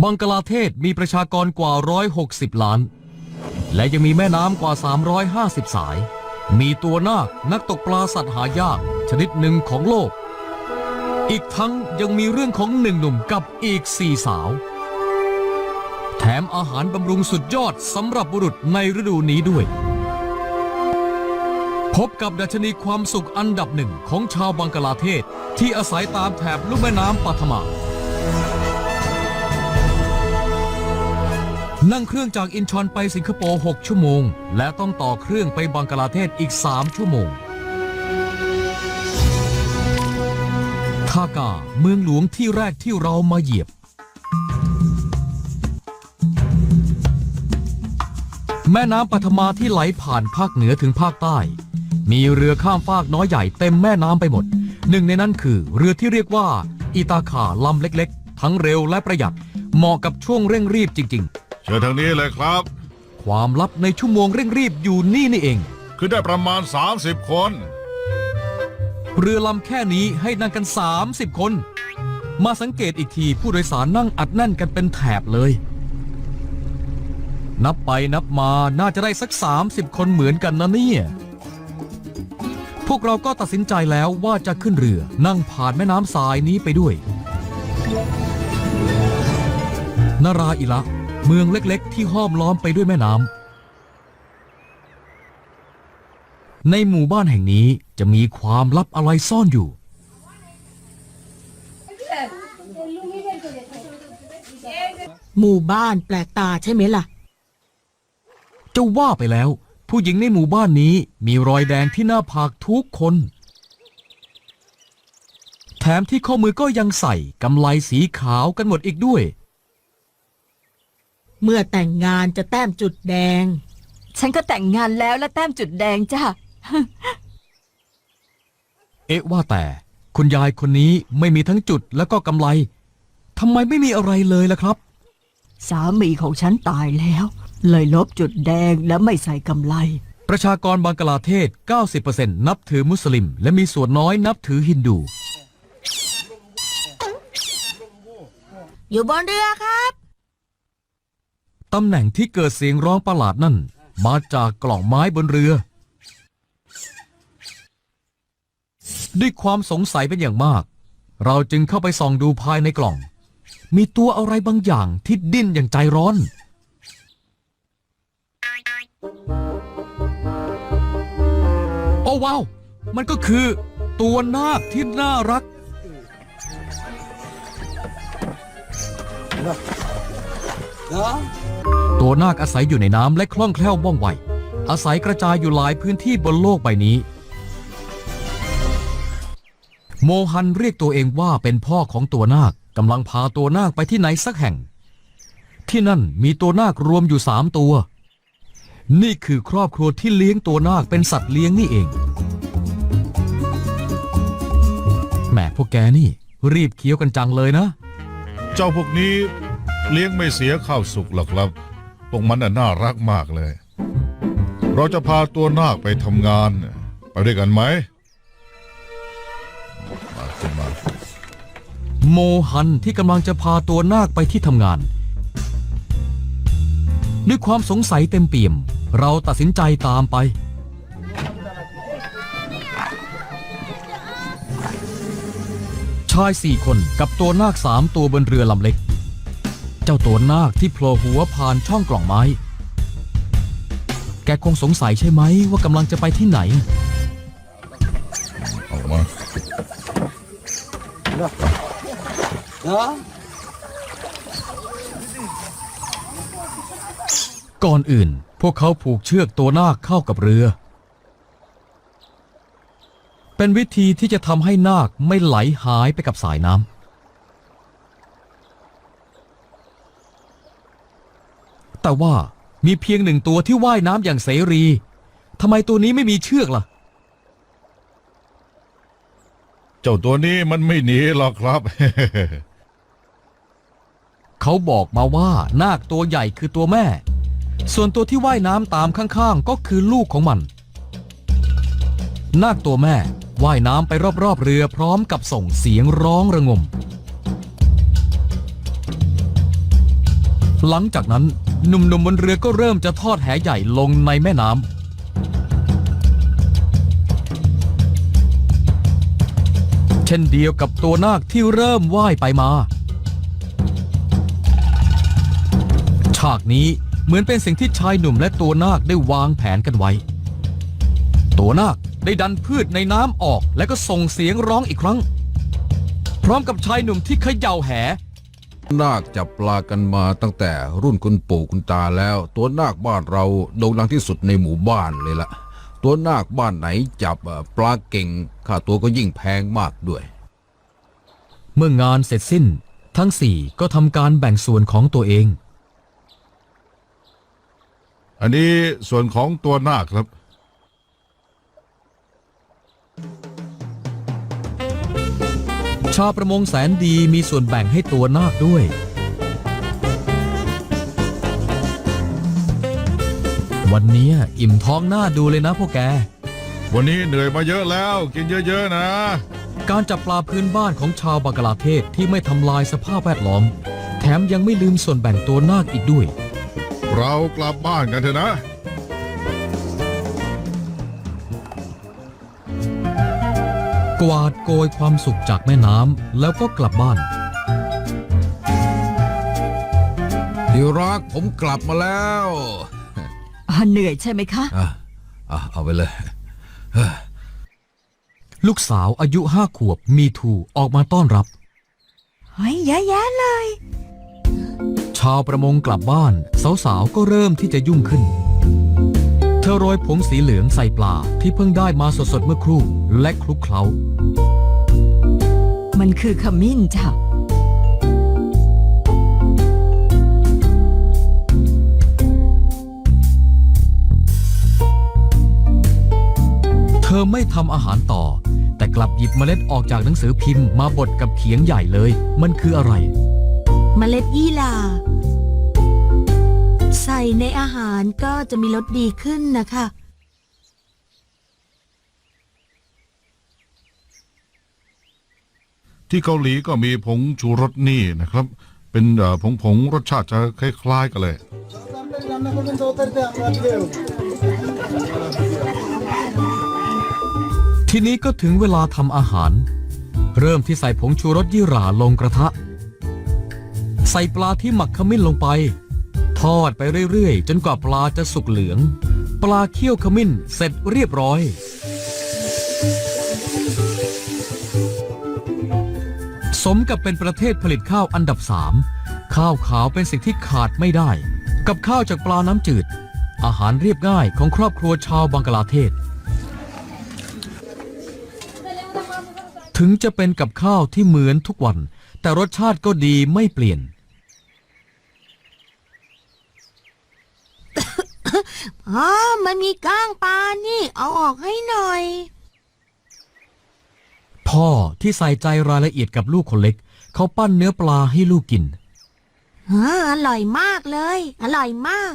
บังกลาเทศมีประชากรกว่า 160 ล้าน และยังมีแม่น้ำกว่า 350 สาย มีตัวนาคนักตกปลาสัตว์หายาก ชนิดหนึ่งของโลก อีกทั้งยังมีเรื่องของหนึ่งหนุ่มกับอีกสี่สาว แถมอาหารบำรุงสุดยอดสำหรับบุรุษในฤดูนี้ด้วย พบกับดัชนีความสุขอันดับหนึ่งของชาวบังกลาเทศที่อาศัยตามแถบลุ่มแม่น้ำปัทมา นั่งเครื่องจากอินชอนไปสิงคโปร์ 6 ชั่วโมง และต้องต่อเครื่องไปบังกลาเทศอีก 3 ชั่วโมงทากาเมืองหลวงที่แรกที่เรามาเหยียบ แม่น้ำปัทมาที่ไหลผ่านภาคเหนือถึงภาคใต้ มีเรือข้ามฟากน้อยใหญ่เต็มแม่น้ำไปหมด หนึ่งในนั้นคือเรือที่เรียกว่าอีตาขาลำเล็กๆ ทั้งเร็วและประหยัด เหมาะกับช่วงเร่งรีบจริงเชิญทางนี้เลยครับๆความลับในชั่วโมงเร่งรีบอยู่นี่นี่เอง คือได้ประมาณ 30 คน เรือลำแค่นี้ให้นั่งกัน 30 คน มาสังเกตอีกทีผู้โดยสารนั่งอัดแน่นกันเป็นแถบเลย นับไปนับมาน่าจะได้สัก 30 คนเหมือนกันนะเนี่ย พวกเราก็ตัดสินใจแล้วว่าจะขึ้นเรือนั่งผ่านแม่น้ำสายนี้ไปด้วย นาราอิละ เมืองเล็กๆ ที่ห้อมล้อมไปด้วยแม่น้ำในหมู่บ้านแห่งนี้จะมีความลับอะไรซ่อนอยู่ หมู่บ้านแปลกตาใช่ไหมล่ะ จะว่าไปแล้ว ผู้หญิงในหมู่บ้านนี้มีรอยแดงที่หน้าผากทุกคน แถมที่ข้อมือก็ยังใส่กำไลสีขาวกันหมดอีกด้วย เมื่อแต่งงานจะแต้มจุดแดง ฉันก็แต่งงานแล้วและแต้มจุดแดงจ้ะ เอ๊ะว่าแต่ คุณยายคนนี้ไม่มีทั้งจุดแล้วก็กำไลทำไมไม่มีอะไรเลยล่ะครับ สามีของฉันตายแล้ว เลยลบจุดแดงและไม่ใส่กำไลประชากรบังกลาเทศ 90%นับถือมุสลิม และมีส่วนน้อยนับถือฮินดู อยู่บนเรือครับ ตำแหน่งที่เกิดเสียงร้องประหลาดนั่น มาจากกล่องไม้บนเรือ ด้วยความสงสัยเป็นอย่างมาก เราจึงเข้าไปส่องดูภายในกล่อง มีตัวอะไรบางอย่างที่ดิ้นอย่างใจร้อน โอ้ว้าว มันก็คือ ตัวนาคที่น่ารัก ตัวนาคอาศัยอยู่ในน้ำและคล่องแคล่วว่องไว อาศัยกระจายอยู่หลายพื้นที่บนโลกใบนี้ โมฮันเรียกตัวเองว่าเป็นพ่อของตัวนาคกำลังพาตัวนาคไปที่ไหนสักแห่ง ที่นั่นมีตัวนาครวมอยู่สามตัว นี่คือครอบครัวที่เลี้ยงตัวนาคเป็นสัตว์เลี้ยงนี่เองแหมพวกแกนี่ รีบเคี้ยวกันจังเลยนะ เจ้าพวกนี้ เลี้ยงไม่เสียข้าวสุกหรอกครับพวกมันน่ะน่ารักมากเลย เราจะพาตัวนาคไปทำงาน ไปด้วยกันไหมมาขึ้นมาโมฮันที่กำลังจะพาตัวนาคไปที่ทำงาน ด้วยความสงสัยเต็มเปี่ยม เราตัดสินใจตามไป ชายสี่คนกับตัวนาคสามตัวบนเรือลำเล็ก เจ้าตัวนาคที่โผล่หัวผ่านช่องกล่องไม้ แกคงสงสัยใช่ไหมว่ากำลังจะไปที่ไหนออกมาก่อนอื่น พวกเขาผูกเชือกตัวนาคเข้ากับเรือ เป็นวิธีที่จะทำให้นาคไม่ไหลหายไปกับสายน้ำ แต่ว่ามีเพียงหนึ่งตัวที่ว่ายน้ำอย่างเสรีทำไมตัวนี้ไม่มีเชือกล่ะ เจ้าตัวนี้มันไม่หนีหรอกครับ เขาบอกมาว่านาคตัวใหญ่คือตัวแม่ ส่วนตัวที่ว่ายน้ำตามข้างๆ ก็คือลูกของมัน นาคตัวแม่ว่ายน้ำไปรอบๆเรือพร้อมกับส่งเสียงร้องระงม หลังจากนั้นหนุ่มๆบนเรือก็เริ่มจะทอดแหใหญ่ลงในแม่น้ำเช่นเดียวกับตัวนาคที่เริ่มว่ายไปมา ฉากนี้เหมือนเป็นสิ่งที่ชายหนุ่มและตัวนาคได้วางแผนกันไว้ ตัวนาคได้ดันพืชในน้ำออกและก็ส่งเสียงร้องอีกครั้ง พร้อมกับชายหนุ่มที่เขย่าแห นาคจับปลากันมาตั้งแต่รุ่นคุณปู่คุณตาแล้ว ตัวนาคบ้านเราโด่งดังที่สุดในหมู่บ้านเลยละตัวนาคบ้านไหนจับเอ่อปลาเก่งค่าตัวก็ยิ่งแพงมากด้วย เมื่องานเสร็จสิ้น ทั้งสี่ก็ทำการแบ่งส่วนของตัวเอง อันนี้ส่วนของตัวนาคครับ ชาวประมงแสนดีมีส่วนแบ่งให้ตัวนาคด้วย วันนี้อิ่มท้องหน้าดูเลยนะพวกแก วันนี้เหนื่อยมาเยอะแล้ว กินเยอะๆนะ การจับปลาพื้นบ้านของชาวบังกลาเทศที่ไม่ทำลายสภาพแวดล้อม แถมยังไม่ลืมส่วนแบ่งตัวนาคอีกด้วย เรากลับบ้านกันเถอะนะ กวาดโกยความสุขจากแม่น้ำแล้วก็กลับบ้าน ที่รักผมกลับมาแล้วอ่าเหนื่อยใช่ไหมคะ อะอะเอาไปเลยลูกสาวอายุห้าขวบมีทูออกมาต้อนรับ เฮ้ยเยอะแยะเลย ชาวประมงกลับบ้าน สาวๆ ก็เริ่มที่จะยุ่งขึ้น เธอโรยผงสีเหลืองใส่ปลาที่เพิ่งได้มาสดๆเมื่อครู่ และคลุกเคล้า มันคือขมิ้นจ้ะ เธอไม่ทำอาหารต่อ แต่กลับหยิบเมล็ดออกจากหนังสือพิมพ์มาบดกับเขียงใหญ่เลย มันคืออะไร เมล็ดยี่หร่า ใส่ในอาหารก็จะมีรสดีขึ้นนะคะ ที่เกาหลีก็มีผงชูรสนี่นะครับ เป็นเอ่อผงผงๆรสชาติจะคล้ายๆกันเลย ทีนี้ก็ถึงเวลาทำอาหาร เริ่มที่ใส่ผงชูรสยี่หร่าลงกระทะ ใส่ปลาที่หมักขมิ้นลงไป ทอดไปเรื่อยๆ จนกว่าปลาจะสุกเหลือง ปลาเคี่ยวขมิ้นเสร็จเรียบร้อย สมกับเป็นประเทศผลิตข้าวอันดับสามข้าวขาวเป็นสิ่งที่ขาดไม่ได้ กับข้าวจากปลาน้ำจืด อาหารเรียบง่ายของครอบครัวชาวบังกลาเทศ ถึงจะเป็นกับข้าวที่เหมือนทุกวัน แต่รสชาติก็ดีไม่เปลี่ยน อ๋อมันมีก้างปลานี่ เอาออกให้หน่อย พ่อที่ใส่ใจรายละเอียดกับลูกคนเล็ก เขาปั้นเนื้อปลาให้ลูกกินอออร่อยมากเลย อร่อยมาก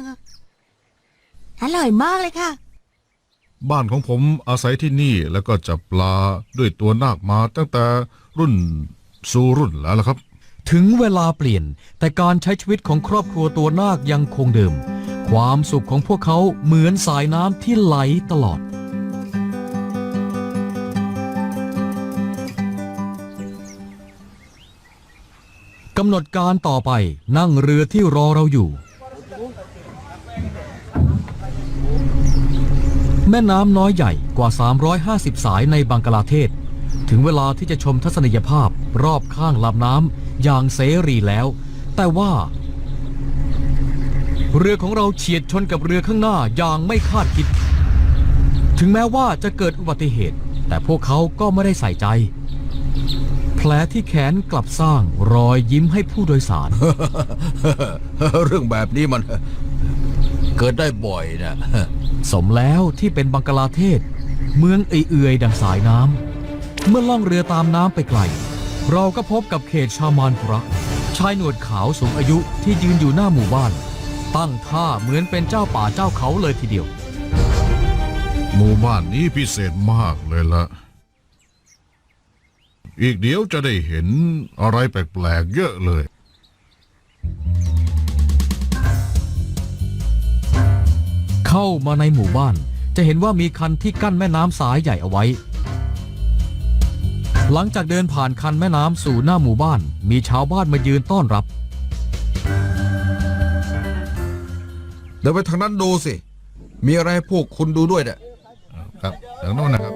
อร่อยมากเลยค่ะ บ้านของผมอาศัยที่นี่แล้วก็จับปลาด้วยตัวนาคมาตั้งแต่รุ่นสู่รุ่นแล้วล่ะครับ ถึงเวลาเปลี่ยน แต่การใช้ชีวิตของครอบครัวตัวนาคยังคงเดิม ความสุขของพวกเขาเหมือนสายน้ำที่ไหลตลอด กำหนดการต่อไปนั่งเรือที่รอเราอยู่ แม่น้ำน้อยใหญ่กว่า 350 สายในบังกลาเทศ ถึงเวลาที่จะชมทัศนียภาพรอบข้างลำน้ำอย่างเสรีแล้ว แต่ว่า เรือของเราเฉียดชนกับเรือข้างหน้าอย่างไม่คาดคิด ถึงแม้ว่าจะเกิดอุบัติเหตุ แต่พวกเขาก็ไม่ได้ใส่ใจ แผลที่แขนกลับสร้างรอยยิ้มให้ผู้โดยสาร เรื่องแบบนี้มัน เกิดได้บ่อยนะ สมแล้วที่เป็นบังกลาเทศ เมืองเอื่อยๆดังสายน้ำ เมื่อล่องเรือตามน้ำไปไกล เราก็พบกับเขตชามานปุระชายหนวดขาวสูงอายุที่ยืนอยู่หน้าหมู่บ้าน ตั้งท่าเหมือนเป็นเจ้าป่าเจ้าเขาเลยทีเดียว หมู่บ้านนี้พิเศษมากเลยละ อีกเดี๋ยวจะได้เห็นอะไรแปลกๆเยอะเลยเมื่อล่องเรือตามน้ำไปไกลเราก็พบกับเขตชามานปุระชายหนวดขาวสูงอายุที่ยืนอยู่หน้าหมู่บ้านตั้งท่าเหมือนเป็นเจ้าป่าเจ้าเขาเลยทีเดียวอีกเดี๋ยวจะได้เห็นอะไรแปลกๆเยอะเลยเข้ามาในหมู่บ้านจะเห็นว่ามีคันที่กั้นแม่น้ำสายใหญ่เอาไว้ หลังจากเดินผ่านคันแม่น้ำสู่หน้าหมู่บ้าน มีชาวบ้านมายืนต้อนรับ เดินไปทางนั้นดูสิ มีอะไรให้พวกคุณดูด้วยเนี่ย ครับทางโน้นนะครับ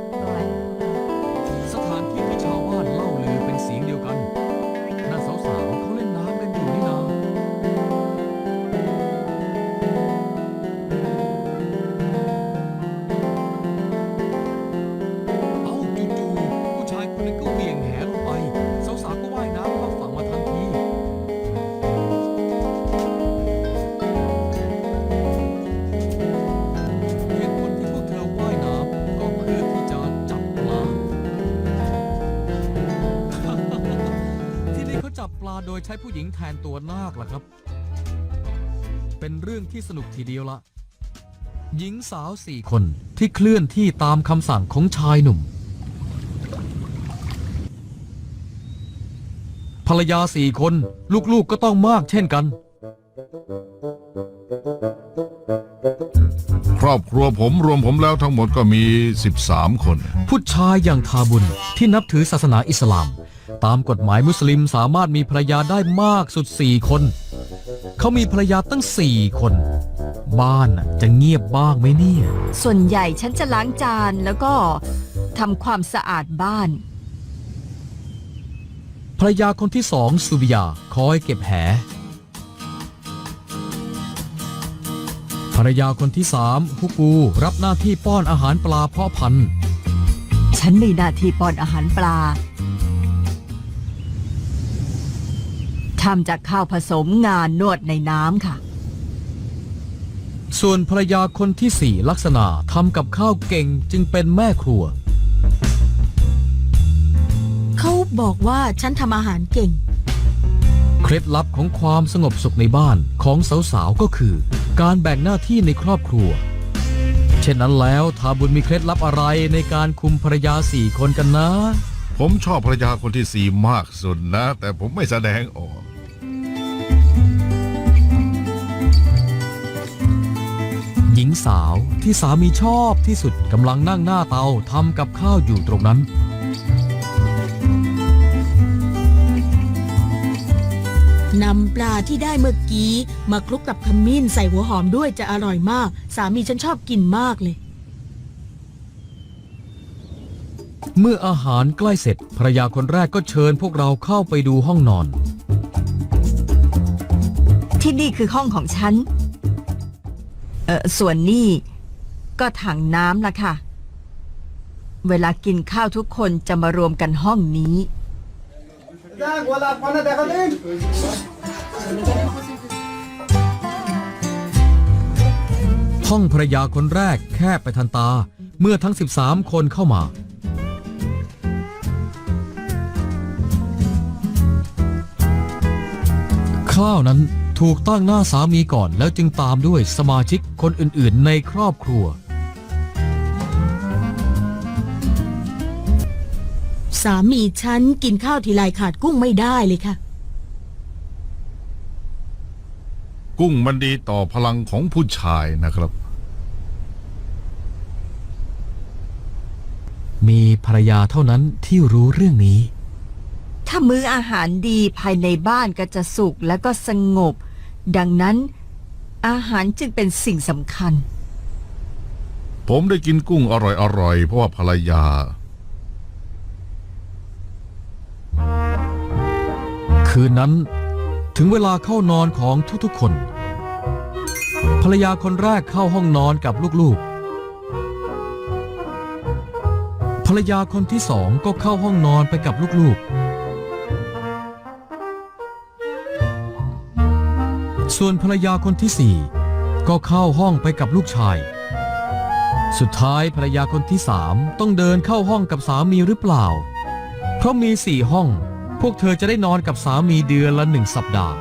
หญิงแทนตัวนาคล่ะครับ เป็นเรื่องที่สนุกทีเดียวละหญิงสาวสี่คนที่เคลื่อนที่ตามคำสั่งของชายหนุ่ม ภรรยาสี่คน ลูกๆก็ต้องมากเช่นกัน ครอบครัวผมรวมผมแล้วทั้งหมดก็มี 13 คน ผู้ชายอย่างทาบุญที่นับถือศาสนาอิสลาม ตามกฎหมายมุสลิมสามารถมีภรรยาได้มากสุดสี่คน เขามีภรรยาตั้งสี่คน บ้านน่ะจะเงียบบ้างไหมเนี่ย ส่วนใหญ่ฉันจะล้างจานแล้วก็ทำความสะอาดบ้าน ภรรยาคนที่สองสุบิยาคอยเก็บแห ภรรยาคนที่สามฮุกูรับหน้าที่ป้อนอาหารปลาเพาะพันธุ์ ฉันมีหน้าที่ป้อนอาหารปลา ทำจากข้าวผสมงานนวดในน้ำค่ะ ส่วนภรรยาคนที่สี่ลักษณะทำกับข้าวเก่งจึงเป็นแม่ครัว เขาบอกว่าฉันทำอาหารเก่ง เคล็ดลับของความสงบสุขในบ้านของสาวๆก็คือ การแบ่งหน้าที่ในครอบครัว เช่นนั้นแล้วทาบุญมีเคล็ดลับอะไรในการคุมภรรยาสี่คนกันนะ ผมชอบภรรยาคนที่สี่มากสุดนะ แต่ผมไม่แสดงออก ญิงสาวที่สามีชอบที่สุดกำลังนั่งหน้าเตาทำกับข้าวอยู่ตรงนั้น นำปลาที่ได้เมื่อกี้ มาคลุกกับขมิ้นใส่หัวหอมด้วยจะอร่อยมาก สามีฉันชอบกินมากเลย เมื่ออาหารใกล้เสร็จภรรยาคนแรกก็เชิญพวกเราเข้าไปดูห้องนอน ที่นี่คือห้องของฉันเอส่วนนี่ก็ถังน้ำละค่ะ เวลากินข้าวทุกคนจะมารวมกันห้องนี้ ห้องภรรยาคนแรกแคบไปทันตา เมื่อทั้ง 13 คนเข้ามา ข้าวนั้น ถูกตั้งหน้าสามีก่อนแล้วจึงตามด้วยสมาชิกคนอื่นๆ ในครอบครัว สามีฉันกินข้าวทีไรขาดกุ้งไม่ได้เลยค่ะ กุ้งมันดีต่อพลังของผู้ชายนะครับ มีภรรยาเท่านั้นที่รู้เรื่องนี้ ถ้ามื้ออาหารดีภายในบ้านก็จะสุขและก็สงบ ดังนั้น อาหารจึงเป็นสิ่งสำคัญ ผมได้กินกุ้งอร่อยๆ เพราะว่าภรรยา คืนนั้นถึงเวลาเข้านอนของทุกๆคน ภรรยาคนแรกเข้าห้องนอนกับลูกๆ ภรรยาคนที่สองก็เข้าห้องนอนไปกับลูกๆ ส่วนภรรยาคนที่สี่ก็เข้าห้องไปกับลูกชาย สุดท้ายภรรยาคนที่สามต้องเดินเข้าห้องกับสามีหรือเปล่า เพราะมีสี่ห้อง พวกเธอจะได้นอนกับสามีเดือนละหนึ่งสัปดาห์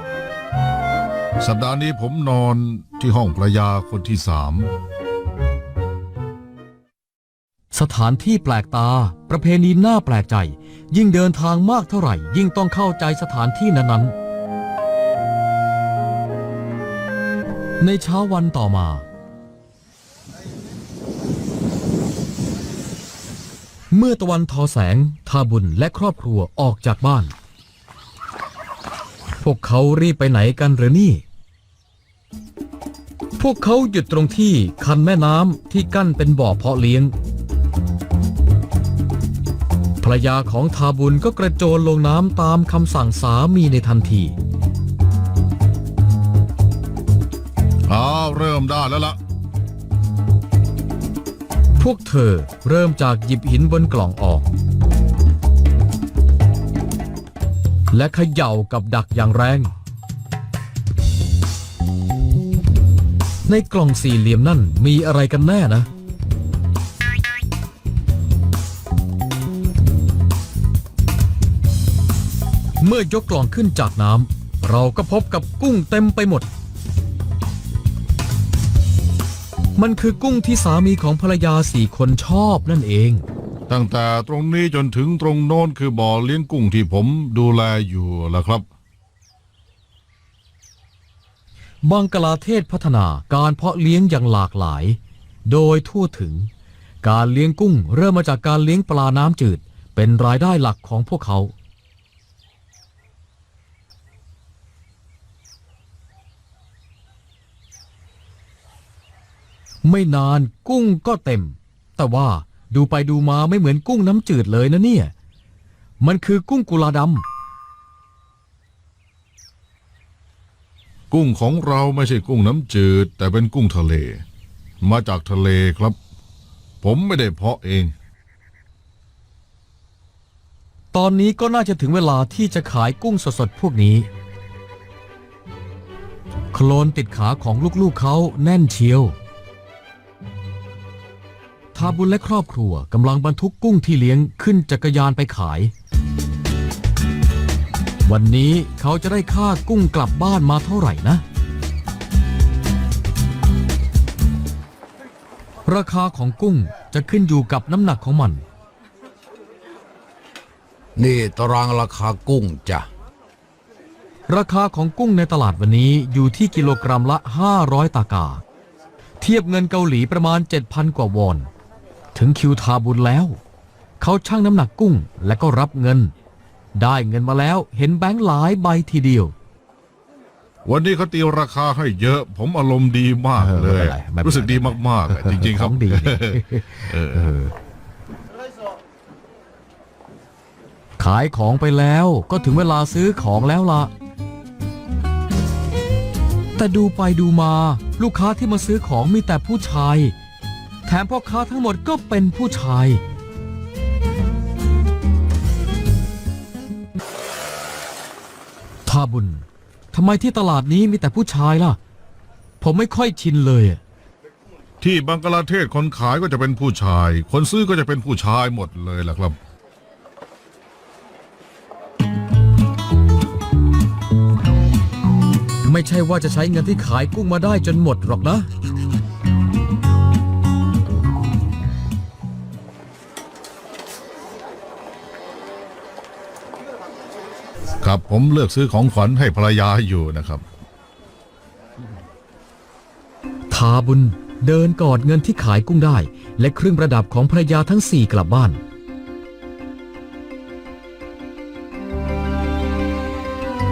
สัปดาห์นี้ผมนอนที่ห้องภรรยาคนที่สามสถานที่แปลกตา ประเพณีน่าแปลกใจ ยิ่งเดินทางมากเท่าไหร่ ยิ่งต้องเข้าใจสถานที่นั้นๆ ในเช้าวันต่อมา เมื่อตะวันทอแสง ทาบุญและครอบครัวออกจากบ้าน พวกเขารีบไปไหนกันหรือนี่ พวกเขาหยุดตรงที่คันแม่น้ำที่กั้นเป็นบ่อเพาะเลี้ยง ภรรยาของทาบุญก็กระโจนลงน้ำตามคำสั่งสามีในทันที เริ่มได้แล้วล่ะพวกเธอเริ่มจากหยิบหินบนกล่องออก และเขย่ากับดักอย่างแรง ในกล่องสี่เหลี่ยมนั่นมีอะไรกันแน่นะ เมื่อยกกล่องขึ้นจากน้ำเราก็พบกับกุ้งเต็มไปหมด มันคือกุ้งที่สามีของภรรยาสี่คนชอบนั่นเอง ตั้งแต่ตรงนี้จนถึงตรงโน้นคือบ่อเลี้ยงกุ้งที่ผมดูแลอยู่ละครับ บังกลาเทศพัฒนาการเพาะเลี้ยงอย่างหลากหลาย โดยทั่วถึง การเลี้ยงกุ้งเริ่มมาจากการเลี้ยงปลาน้ำจืด เป็นรายได้หลักของพวกเขา ไม่นานกุ้งก็เต็ม แต่ว่าดูไปดูมาไม่เหมือนกุ้งน้ำจืดเลยนะเนี่ย มันคือกุ้งกุลาดำกุ้งของเราไม่ใช่กุ้งน้ำจืด แต่เป็นกุ้งทะเล มาจากทะเลครับ ผมไม่ได้เพาะเอง ตอนนี้ก็น่าจะถึงเวลาที่จะขายกุ้งสดๆพวกนี้ โคลนติดขาของลูกๆเขาแน่นเชียวทาบุญและครอบครัวกำลังบรรทุกกุ้งที่เลี้ยงขึ้นจักรยานไปขาย วันนี้เขาจะได้ค่ากุ้งกลับบ้านมาเท่าไหร่นะ ราคาของกุ้งจะขึ้นอยู่กับน้ำหนักของมัน นี่ตารางราคากุ้งจ้ะ ราคาของกุ้งในตลาดวันนี้อยู่ที่กิโลกรัมละ 500 ตากา เทียบเงินเกาหลีประมาณ 7,000 กว่าวอน ถึงคิวทาบุญแล้ว เขาชั่งน้ำหนักกุ้งและก็รับเงิน ได้เงินมาแล้วเห็นแบงค์หลายใบทีเดียว วันนี้เขาตีราคาให้เยอะ ผมอารมณ์ดีมากเออเลยไม่เป็นไรไม่เป็นไร รู้สึกดีมากๆอะจริง ๆครับของดีนี่เออเออขายของไปแล้วก็ถึงเวลาซื้อของแล้วล่ะ แต่ดูไปดูมา ลูกค้าที่มาซื้อของมีแต่ผู้ชายแถมพ่อค้าทั้งหมดก็เป็นผู้ชายท่าบุญทำไมที่ตลาดนี้มีแต่ผู้ชายล่ะ ผมไม่ค่อยชินเลยอะที่บังกลาเทศคนขายก็จะเป็นผู้ชาย คนซื้อก็จะเป็นผู้ชายหมดเลยล่ะครับ ไม่ใช่ว่าจะใช้เงินที่ขายกุ้งมาได้จนหมดหรอกนะ ครับผมเลือกซื้อของขวัญให้ภรรยาอยู่นะครับ ทาบุญเดินกอดเงินที่ขายกุ้งได้ และเครื่องประดับของภรรยาทั้งสี่กลับบ้าน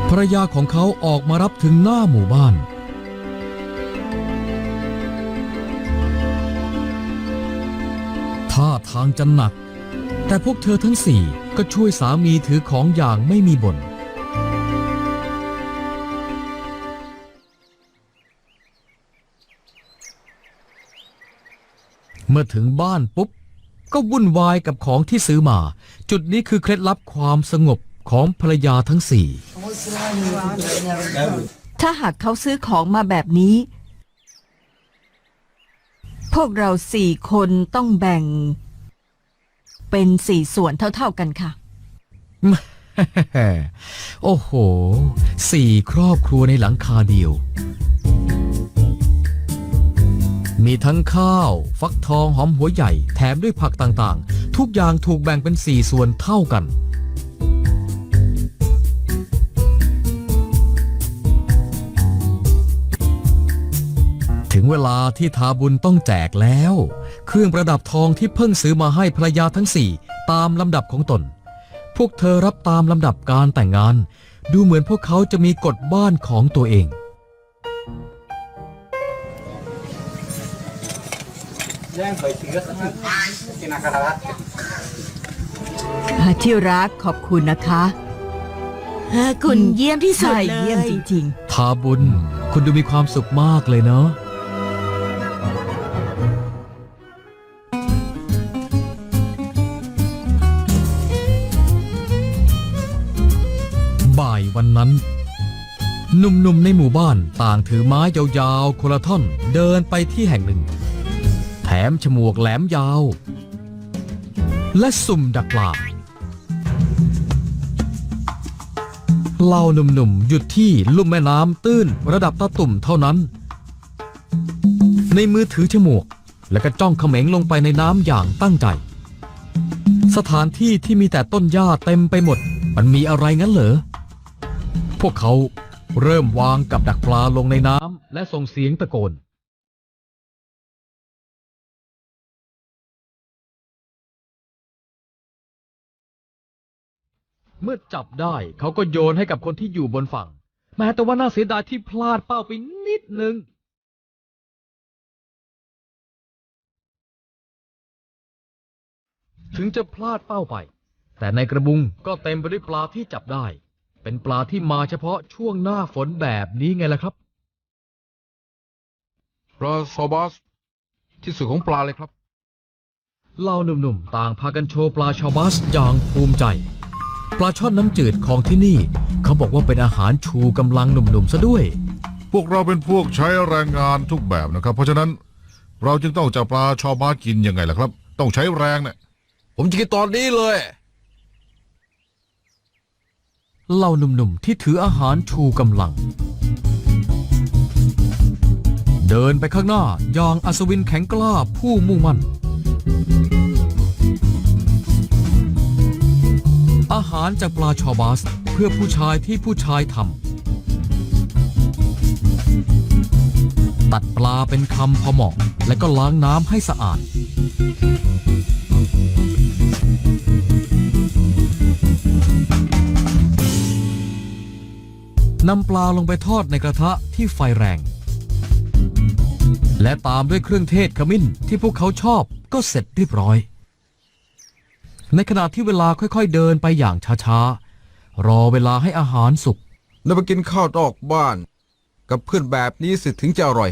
ภรรยาของเขาออกมารับถึงหน้าหมู่บ้าน ท่าทางจะหนัก แต่พวกเธอทั้งสี่ก็ช่วยสามีถือของอย่างไม่มีบ่น เมื่อถึงบ้านปุ๊บ ก็วุ่นวายกับของที่ซื้อมา จุดนี้คือเคล็ดลับความสงบของภรรยาทั้งสี่ ถ้าหากเขาซื้อของมาแบบนี้ พวกเราสี่คนต้องแบ่ง เป็นสี่ส่วนเท่าๆกันค่ะ โอ้โห สี่ครอบครัวในหลังคาเดียว มีทั้งข้าว ฟักทองหอมหัวใหญ่ แถมด้วยผักต่างๆ ทุกอย่างถูกแบ่งเป็นสี่ส่วนเท่ากันถึงเวลาที่ทาบุญต้องแจกแล้ว เครื่องประดับทองที่เพิ่งซื้อมาให้ภรรยาทั้งสี่ตามลำดับของตน พวกเธอรับตามลำดับการแต่งงาน ดูเหมือนพวกเขาจะมีกฎบ้านของตัวเองที่รักขอบคุณนะคะเออคุณเยี่ยมที่สุดใช่เลย เยี่ยมจริง ทาบุญ คุณดูมีความสุขมากเลยเนาะ หนุ่มๆในหมู่บ้านต่างถือไม้ยาวๆคนละท่อนเดินไปที่แห่งหนึ่ง แถมฉมวกแหลมยาว และสุ่มดักปลาเหล่าหนุ่มๆหยุดที่ลุ่มแม่น้ำตื้นระดับตาตุ่มเท่านั้น ในมือถือฉมวก แล้วก็จ้องเขม็งลงไปในน้ำอย่างตั้งใจ สถานที่ที่มีแต่ต้นหญ้าเต็มไปหมด มันมีอะไรงั้นเหรอพวกเขา เริ่มวางกับดักปลาลงในน้ำและส่งเสียงตะโกน เมื่อจับได้เขาก็โยนให้กับคนที่อยู่บนฝั่ง แม้แต่ว่าน่าเสียดายที่พลาดเป้าไปนิดนึงถึงจะพลาดเป้าไป แต่ในกระบุงก็เต็มไปด้วยปลาที่จับได้ เป็นปลาที่มาเฉพาะช่วงหน้าฝนแบบนี้ไงล่ะครับ ปลาซอบัสที่สุดของปลาเลยครับ เหล่าหนุ่มๆ ต่างพากันโชว์ปลาชาวบัสอย่างภูมิใจ ปลาช่อนน้ำจืดของที่นี่ เขาบอกว่าเป็นอาหารชูกำลังหนุ่มๆซะด้วย พวกเราเป็นพวกใช้แรงงานทุกแบบนะครับ เพราะฉะนั้นเราจึงต้องจับปลาชาวบ้านกินยังไงล่ะครับ ต้องใช้แรงเนี่ยผมจะกินตอนนี้เลย เหล่าหนุ่มๆที่ถืออาหารชูกำลัง เดินไปข้างหน้าอย่างอัศวินแข็งกล้าผู้มุ่งมั่น อาหารจากปลาชอบัสเพื่อผู้ชายที่ผู้ชายทำตัดปลาเป็นคำพอเหมาะและก็ล้างน้ำให้สะอาด นำปลาลงไปทอดในกระทะที่ไฟแรง และตามด้วยเครื่องเทศขมิ้นที่พวกเขาชอบก็เสร็จเรียบร้อย ในขณะที่เวลาค่อยๆเดินไปอย่างช้าๆ รอเวลาให้อาหารสุกแล้วไปกินข้าวนอกบ้าน กับเพื่อนแบบนี้สิถึงจะอร่อย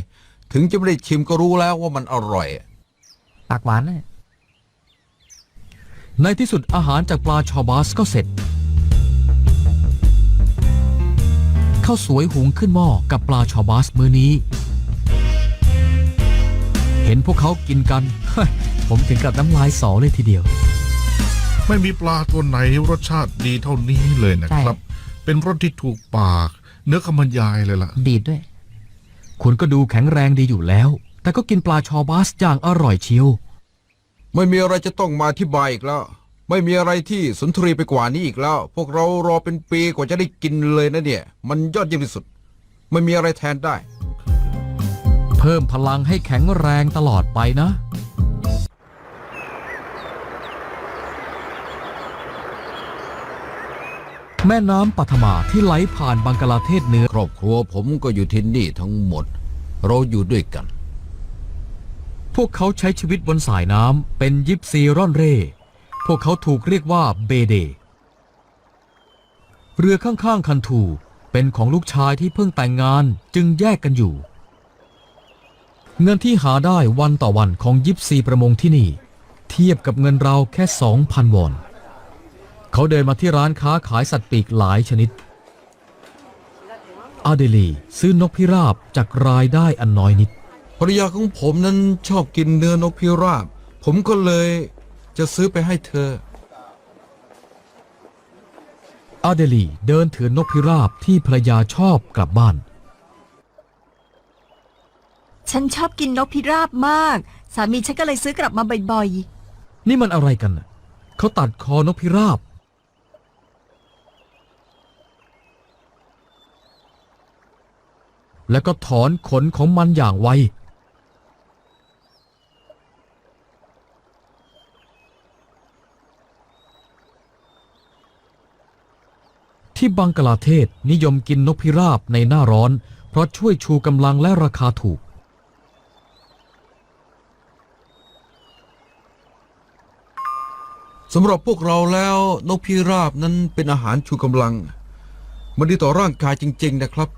ถึงจะไม่ได้ชิมก็รู้แล้วว่ามันอร่อยปากหวานเลยในที่สุดอาหารจากปลาชอบาสก็เสร็จ ข้าวสวยหุงขึ้นหม้อกับปลาชอบาสมื้อนี้ เห็นพวกเขากินกัน ผมถึงกับน้ำลายสอเลยทีเดียว ไม่มีปลาตัวไหนรสชาติดีเท่านี้เลยนะครับ เป็นรสที่ถูกปาก เนื้อขมันยายเลยล่ะ ดีดด้วย คุณก็ดูแข็งแรงดีอยู่แล้ว แต่ก็กินปลาชอบาสอย่างอร่อยเชียว ไม่มีอะไรจะต้องมาอธิบายอีกแล้ว ไม่มีอะไรที่สุนทรีไปกว่านี้อีกแล้ว พวกเรารอเป็นปีกว่าจะได้กินเลยนะเนี่ย มันยอดเยี่ยมที่สุด ไม่มีอะไรแทนได้ เพิ่มพลังให้แข็งแรงตลอดไปนะ แม่น้ำปัทมาที่ไหลผ่านบังกลาเทศเหนือ ครอบครัวผมก็อยู่ที่นี่ทั้งหมด เราอยู่ด้วยกัน พวกเขาใช้ชีวิตบนสายน้ำเป็นยิปซีร่อนเร่ พวกเขาถูกเรียกว่าเบเด เรือข้างๆคันทูเป็นของลูกชายที่เพิ่งแต่งงานจึงแยกกันอยู่ เงินที่หาได้วันต่อวันของยิปซีประมงที่นี่ เทียบกับเงินเราแค่สองพันวอน เขาเดินมาที่ร้านค้าขายสัตว์ปีกหลายชนิด อาเดลีซื้อนกพิราบจากรายได้อันน้อยนิด ภรรยาของผมนั้นชอบกินเนื้อนกพิราบ ผมก็เลย จะซื้อไปให้เธอ อาเดลีเดินถือนกพิราบที่ภรรยาชอบกลับบ้าน ฉันชอบกินนกพิราบมาก สามีฉันก็เลยซื้อกลับมาบ่อยนี่มันอะไรกันน่ะเขาตัดคอนกพิราบ แล้วก็ถอนขนของมันอย่างไว ที่บังกลาเทศนิยมกินนกพิราบในหน้าร้อน เพราะช่วยชูกำลังและราคาถูก สำหรับพวกเราแล้วนกพิราบนั้นเป็นอาหารชูกำลัง มันดีต่อร่างกายจริง ๆ นะครับ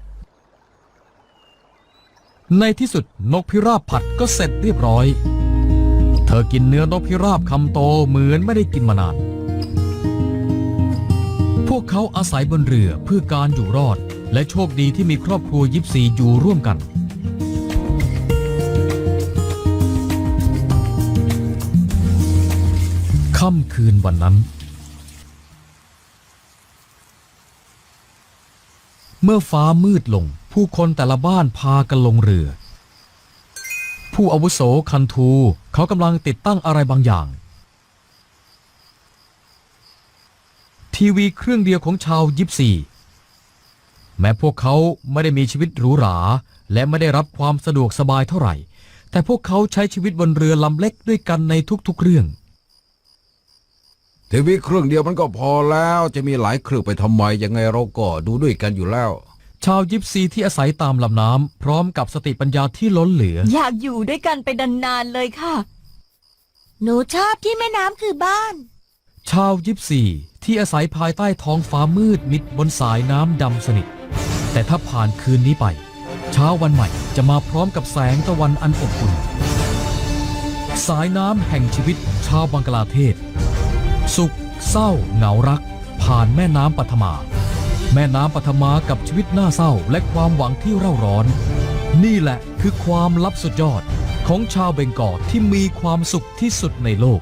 ในที่สุดนกพิราบผัดก็เสร็จเรียบร้อย เธอกินเนื้อนกพิราบคำโตเหมือนไม่ได้กินมานาน พวกเขาอาศัยบนเรือเพื่อการอยู่รอด และโชคดีที่มีครอบครัวยิปซีอยู่ร่วมกัน ค่ำคืนวันนั้น เมื่อฟ้ามืดลง ผู้คนแต่ละบ้านพากันลงเรือ ผู้อาวุโสคันทูเขากำลังติดตั้งอะไรบางอย่าง ทีวีเครื่องเดียวของชาวยิปซี แม้พวกเขาไม่ได้มีชีวิตหรูหรา และไม่ได้รับความสะดวกสบายเท่าไหร่ แต่พวกเขาใช้ชีวิตบนเรือลำเล็กด้วยกันในทุกๆเรื่อง ทีวีเครื่องเดียวมันก็พอแล้วจะมีหลายเครื่องไปทำไมยังไงเราก็ดูด้วยกันอยู่แล้ว ชาวยิปซีที่อาศัยตามลำน้ำพร้อมกับสติปัญญาที่ล้นเหลือ อยากอยู่ด้วยกันไปนานๆเลยค่ะ หนูชอบที่แม่น้ำคือบ้าน ชาวยิปซีที่อาศัยภายใต้ท้องฟ้ามืดมิดบนสายน้ำดำสนิท แต่ถ้าผ่านคืนนี้ไป เช้าวันใหม่จะมาพร้อมกับแสงตะวันอันอบอุ่น สายน้ำแห่งชีวิตชาวบังกลาเทศ สุข เศร้า เหงารัก ผ่านแม่น้ำปัทมา แม่น้ำปัทมากับชีวิตน่าเศร้าและความหวังที่เร่าร้อน นี่แหละคือความลับสุดยอดของชาวเบงกอลที่มีความสุขที่สุดในโลก